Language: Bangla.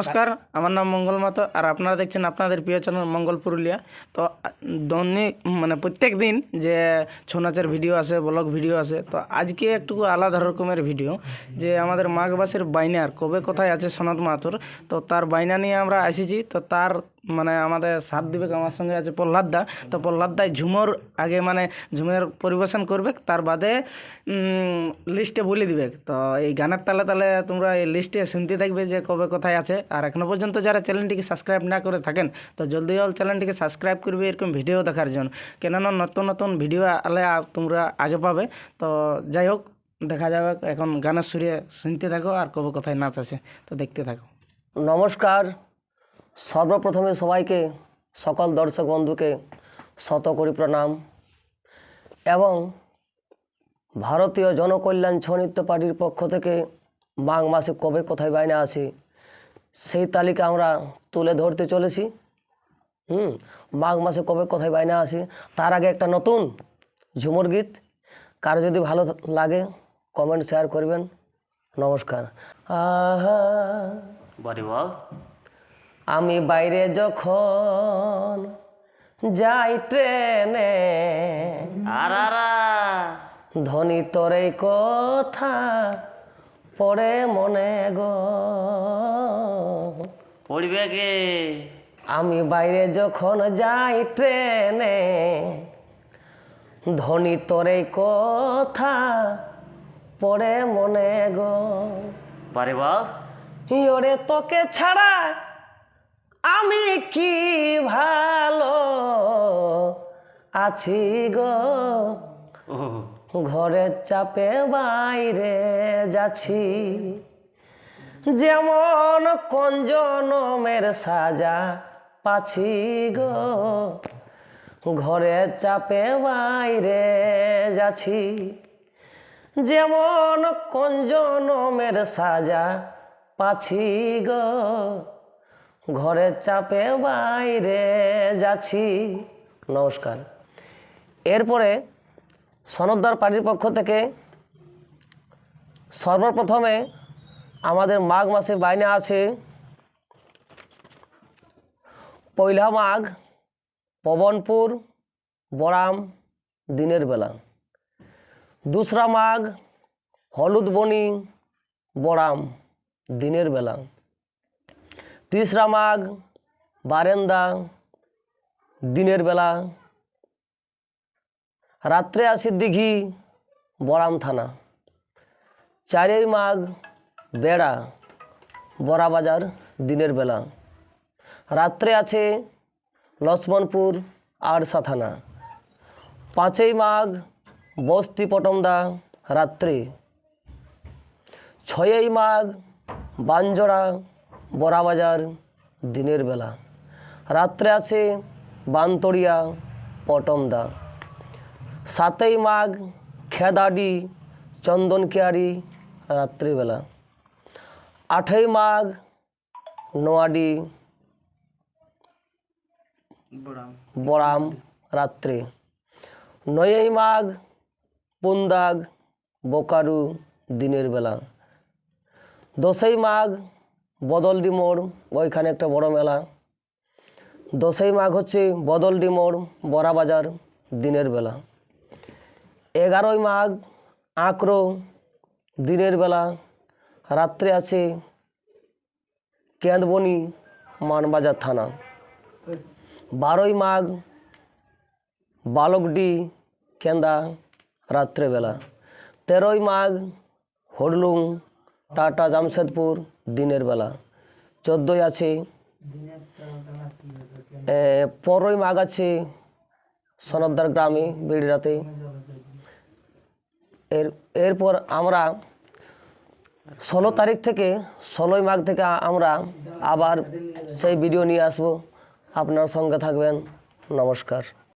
নমস্কার, আমার নাম মঙ্গল মাতো, আর আপনারা দেখছেন আপনাদের প্রিয় চ্যানেল মঙ্গল পুরুলিয়া। তো, দৈনিক মানে প্রত্যেক দিন যে ছৌ নাচের ভিডিও আসে ব্লগ ভিডিও আসে তো আজকে একটু আলাদা রকমের ভিডিও, যে আমাদের মাঘ মাসের বাইনার কবে কোথায় আছে সনাত মাথুর, তো তার বাইনা নিয়ে আমরা এসেছি তো তার মানে আমাদের সাত দিবে আমার সঙ্গে আছে প্রহ্লাদ দা তো প্রহ্লাদ দাই ঝুমর আগে মানে ঝুমের পরিবেশন করবে, তার বাদে লিস্টে বলে দিবে। তো এই গানের তালে তালে তোমরা এই লিস্টে শুনতে থাকবে যে কবে কোথায় আছে আর এখনও পর্যন্ত যারা চ্যানেলটিকে সাবস্ক্রাইব না করে থাকেন, তো জলদি জল চ্যানেলটিকে সাবস্ক্রাইব করবে এরকম ভিডিও দেখার জন্য। কেননা নতুন নতুন ভিডিও আলে তোমরা আগে পাবে। তো যাই হোক, দেখা যাবে এখন গানের সুরে শুনতে থাকো আর কবে কোথায় নাচ আছে, তো দেখতে থাকো। নমস্কার। সর্বপ্রথমে সবাইকে, সকল দর্শক বন্ধুকে শত করি প্রণাম। এবং ভারতীয় জনকল্যাণ ছৌ নৃত্য পার্টির পক্ষ থেকে মাঘ মাসে কবে কোথায় বাইনা আছে সেই তালিকা আমরা তুলে ধরতে চলেছি। হুম মাঘ মাসে কবে কোথায় বাইনা আসি? তার আগে একটা নতুন ঝুমুর গীত। কারও যদি ভালো লাগে কমেন্ট শেয়ার করবেন। নমস্কার। আহা। আমি বাইরে যখন যাই ট্রেনে ধনী তোর কথা পড়ে মনে গো। পড়বে কে? আমি বাইরে যখন যাই ট্রেনে ধনী তোর কথা পড়ে মনে গো। বাড়ি বল ওরে তোকে ছাড়া আমি কি ভালো আছি গো? ঘরের চাপে বাইরে যাচ্ছি। যেমন কোন জনমের সাজা পাছি গো। ঘরের চাপে বাইরে যাচ্ছি। যেমন কোন জনমের সাজা পাছি গো। ঘরের চাপে বাইরে যাচ্ছি। নমস্কার। এরপরে সনদদার পার্টির পক্ষ থেকে সর্বপ্রথমে আমাদের মাঘ মাসে বাইনা আছে পয়লা মাঘ, পবনপুর, বরাম, দিনের বেলা। দুসরা মাঘ, হলুদ বনি, বরাম, দিনের বেলা। তিসরা মাঘ, বারেন্দা, দিনের বেলা। রাত্রে আসি দিঘি, বরাম থানা। চারই মাঘ, বেড়া বড়া বাজার, দিনের বেলা। রাত্রে আছে লক্ষ্মণপুর আরসা থানা। পাঁচই মাঘ, বস্তি পটমদা, রাত্রে। ছয়ই মাঘ বাঞ্জরা বড়াবাজার দিনের বেলা। রাত্রে আছে বানতড়িয়া, পটমদা। সাতই মাঘ খেদাডি চন্দনকিয়ারি রাত্রিবেলা। আটই মাঘ নোয়াডি বরাম রাত্রে। নয়ই মাঘ পুন্দাগ বোকারু দিনের বেলা। দশই মাঘ বদলডি মোড় ওইখানে একটা বড় মেলা। দশই মাঘ হচ্ছে বদলডি মোড় বড়াবাজার দিনের বেলা। এগারোই মাঘ আঁকড়ো দিনের বেলা, রাত্রে আছে কেঁদবনি মানবাজার থানা। বারোই মাঘ, বালকডি, কেন্দা রাত্রেবেলা তেরোই মাঘ, হডলুং, টাটা, জামশেদপুর, দিনের বেলা। চোদ্দোই আছে পনেরোই মাঘ আছে সনদ্দার গ্রামে, বিড়রাতে। এর, এরপর আমরা ষোলো তারিখ থেকে, ষোলোই মাঘ থেকে আমরা আবার সেই ভিডিও নিয়ে আসব। আপনার সঙ্গে থাকবেন। নমস্কার।